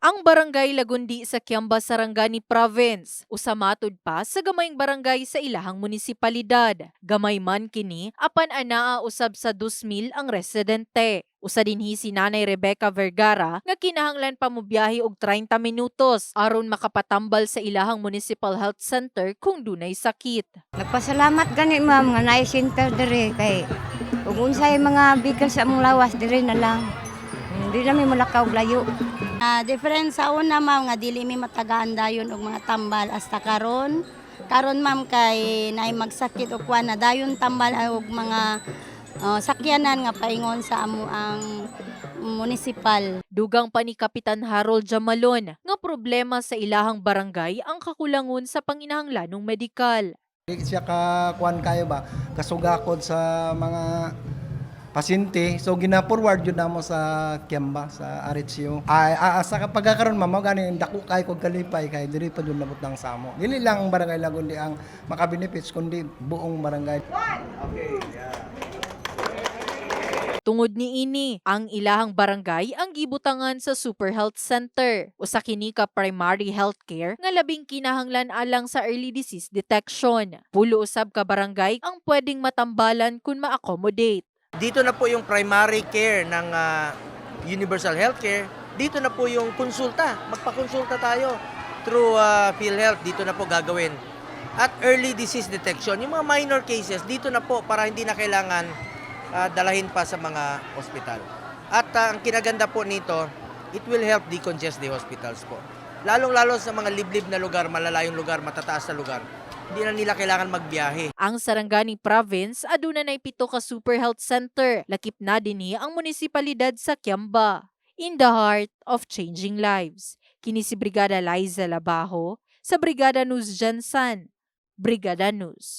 Ang barangay Lagundi sa Kiamba, Sarangani Province, usamatod pa sa gamayng barangay sa ilahang munisipalidad. Gamay man kini, apan anaa usab sa 2,000 ang residente. Usa dinhi si Nanay Rebecca Vergara nga kinahanglan pa mo biyahe og 30 minutos aron makapatambal sa ilahang Municipal Health Center kung dunay sakit. Nagpasalamat gani ma'am nga naay center dire kay ug unsay mga bikal sa among lawas dire na lang. Hindi na may mulakaw layo. Ah, different sa una ma'am nga dili mi matagaan dayon og mga tambal hasta karon. Karon ma'am kay naay magsakit og kuan na dayon tambal og mga ah, sakyanan nga paingon sa amo ang municipal. Dugang pa ni Kapitan Harold Jamalon nga problema sa ilahang barangay ang kakulangon sa panginahanglanong medikal. Di siya ka kuan kayo ba kasugakod sa mga pasyente so gina-forward yun namo sa Kiamba sa RHU ay ah, sa pagkakaroon mamo gani dako kay kog kalipay kay diri pa yun nabot ng samo dili lang ang barangay Lagundi ang makabenefits kundi buong barangay Tungod ni ini, ang ilahang barangay ang gibutangan sa Super Health Center o sa kini ka primary healthcare nga labing kinahanglan alang sa early disease detection. Pulo usab ka barangay ang pwedeng matambalan kung ma-accommodate. Dito na po yung primary care ng ah, universal healthcare. Dito na po yung konsulta. Magpakonsulta tayo through ah, PhilHealth. Dito na po gagawin. At early disease detection. Yung mga minor cases, dito na po para hindi na kailangan ah, dalahin pa sa mga ospital. At ah, ang kinaganda po nito, it will help decongest the hospitals po. Lalong-lalo sa mga liblib na lugar, malalayong lugar, matataas na lugar. Hindi na nila kailangan magbiyahe. Ang Sarangani Province aduna nay pito ka Super Health Center. Lakip na dinhi ang munisipalidad sa Kiamba. In the heart of changing lives. Kini si Brigada Liza Labajo sa Brigada News Jansan. Brigada News.